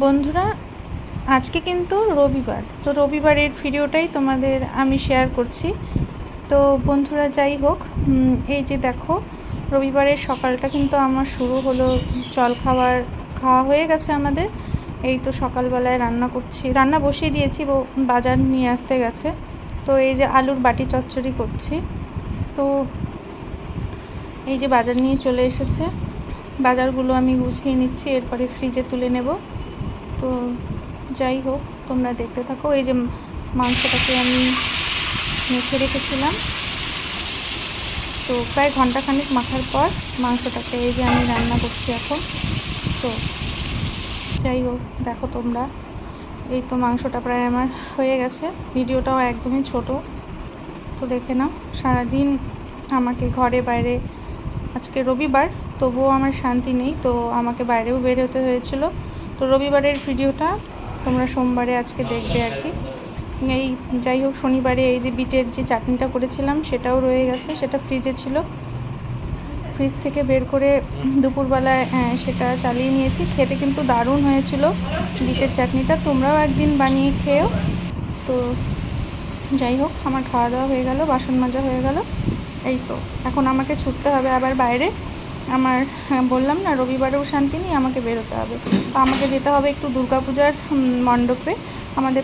বন্ধুরা, আজকে কিন্তু রবিবার। তো রবিবারের ভিডিওটাই তোমাদের আমি শেয়ার করছি। তো বন্ধুরা, যাই হোক এই যে দেখো, রবিবারের সকালটা কিন্তু আমার শুরু হলো, জল খাবার খাওয়া হয়ে গেছে আমাদের। এই তো সকালবেলায় রান্না করছি, রান্না বসিয়ে দিয়েছি বাজার নিয়ে আসতে গেছে। তো এই যে আলুর বাটি চচ্চড়ি করছি। তো এই যে বাজার নিয়ে চলে এসেছে, বাজারগুলো আমি গুছিয়ে নিচ্ছি, এরপরে ফ্রিজে তুলে নেব। তো যাই হোক, তোমরা দেখতে থাকো। এই যে মাংসটাকে আমি মেখে রেখেছিলাম। তো প্রায় ঘন্টাখানেক মাখার পর মাংসটাকে এই যে আমি রান্না করছি এখন। তো যাই হোক, দেখো তোমরা। এই তো মাংসটা প্রায় আমার হয়ে গেছে। ভিডিওটাও একদমই ছোট। তো দেখে নাও, সারাদিন আমাকে ঘরে বাইরে, আজকে রবিবার, তবুও আমার শান্তি নেই। তো আমাকে বাইরেও বের হতে হয়েছিল। তো রবিবারের ভিডিওটা তোমরা সোমবারে আজকে দেখবে আর কি। এই যাই হোক, শনিবারে এই যে বিটের যে চাটনিটা করেছিলাম, সেটাও রয়ে গেছে। সেটা ফ্রিজে ছিল। ফ্রিজ থেকে বের করে দুপুরবেলায় সেটা চালিয়ে নিয়েছি। খেতে কিন্তু দারুণ হয়েছিল বিটের চাটনিটা। তোমরাও একদিন বানিয়ে খেয়েও। তো যাই হোক, আমার খাওয়া দাওয়া হয়ে গেল, বাসন মাজা হয়ে গেল। এই তো, এখন আমাকে ছুটতে হবে আবার বাইরে। আমার হ্যাঁ, বললাম না রবিবারেও শান্তি নেই আমাকে বেরোতে হবে। তো আমাকে যেতে হবে একটু দুর্গাপূজার মণ্ডপে। আমাদের